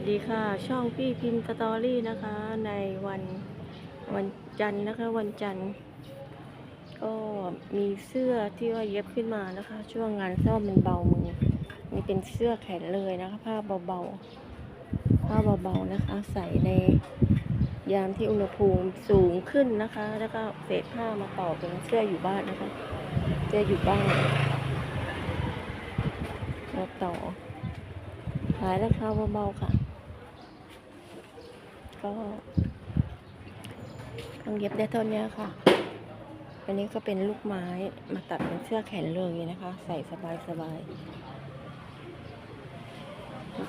วัสดีค่ะ ช่องพี่พิมพ์สตอรี่นะคะ ในวันวันจันทร์นะคะ วันจันทร์ ก็มีเสื้อที่ว่าเย็บขึ้นมานะคะ ช่วงงานซ่อมมันเบามือนี่เป็นเสื้อแขนเลยนะคะ ผ้าเบาๆผ้าเบาๆนะคะ ใส่ในยามที่อุณหภูมิสูงขึ้นนะคะ แล้วก็เศษผ้ามาต่อเป็นเสื้ออยู่บ้านนะคะเสื้ออยู่บ้านมาต่อขายราคาเบาๆค่ะ ก็ต้องเย็บได้เท่านี้ค่ะ อันนี้ก็เป็นลูกไม้มาตัดเป็นเสื้อแขนเลยนะคะ ใส่สบายๆ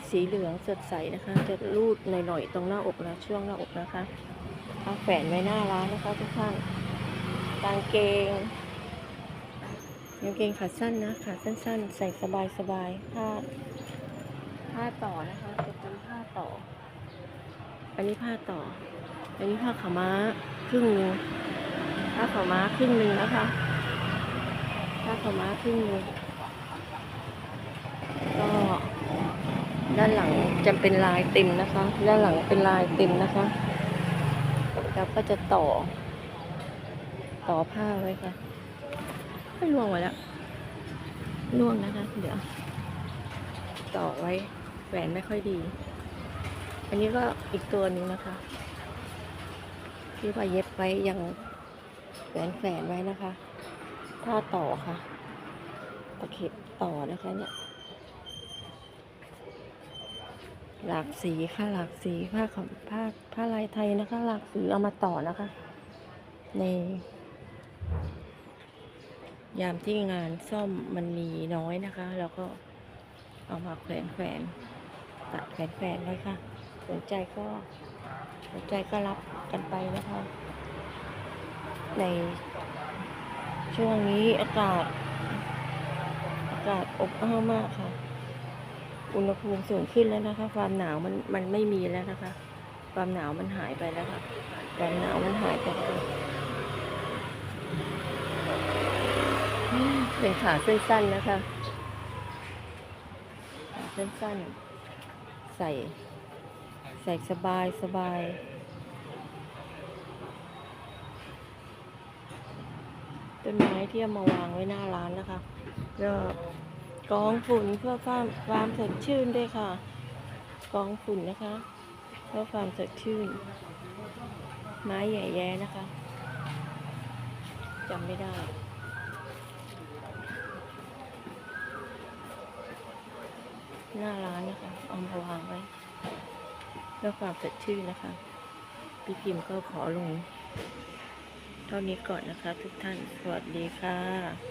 สีเหลืองสดใสนะคะ จะรูดหน่อยๆตรงหน้าอกนะช่วงหน้าอกนะคะเอาแขวนไว้หน้าร้านนะคะทุกท่านกางเกงกางเกงขาสั้นนะขาสั้นๆ ใส่สบายๆผ้าผ้าต่อนะคะจะเป็นผ้าต่อ อันนี้ผ้าต่อ อันนี้ผ้าขาวม้าครึ่งหนึงผ้าขาวม้าครึ่งหนึ่งนะคะผ้าขาวม้าครึ่งหนึงก็ด้านหลังจะเป็นลายเต็มนะคะ ด้านหลังเป็นลายเต็มนะคะ แล้วก็จะต่อ ต่อผ้าไว้ค่ะไม่ล่วงไว้แล้วล่วงนะคะ เดี๋ยว ต่อไว้แหวนไม่ค่อยดี อันนี้ก็อีกตัวหนึ่งนะคะที่ว่าเย็บไว้ยังแหวนแฝนไว้นะคะผ้าต่อค่ะ ตะเข็บต่อนะคะเนี่ย หลากสีค่ะหลากสีผ้าของผ้าผ้าลายไทยนะคะ หลากสีเอามาต่อนะคะ ใน ยามที่งานซ่อมมันมีน้อยนะคะ แล้วก็เอามาแขวนแขวนตัดแขวนแขวนไว้ค่ะ สนใจก็สนใจก็รับกันไปนะคะ ในช่วงนี้อากาศ อากาศอบอ้าวมากค่ะ อุณหภูมิสูงขึ้นแล้วนะคะ ความหนาวมันมันไม่มีแล้วนะคะ ความหนาวมันหายไปแล้วค่ะความหนาวมันหายไปแล้วเป็นขาสั้นๆนะคะขาสั้นๆใส่ ใส่สบายสบายต้นไม้ที่เอามาวางไว้หน้าร้านนะคะก็กรองฝุ่นเพื่อความความสดชื่นด้วยค่ะกรองฝุ่นนะคะ เพื่อความสดชื่น ไม้ใหญ่แย่นะคะจำไม่ได้หน้าร้านนะคะเอามาวางไว้ เพื่อความสดชื่นนะคะ พี่พิมพ์ก็ขอลง เท่านี้ก่อนนะคะทุกท่าน สวัสดีค่ะ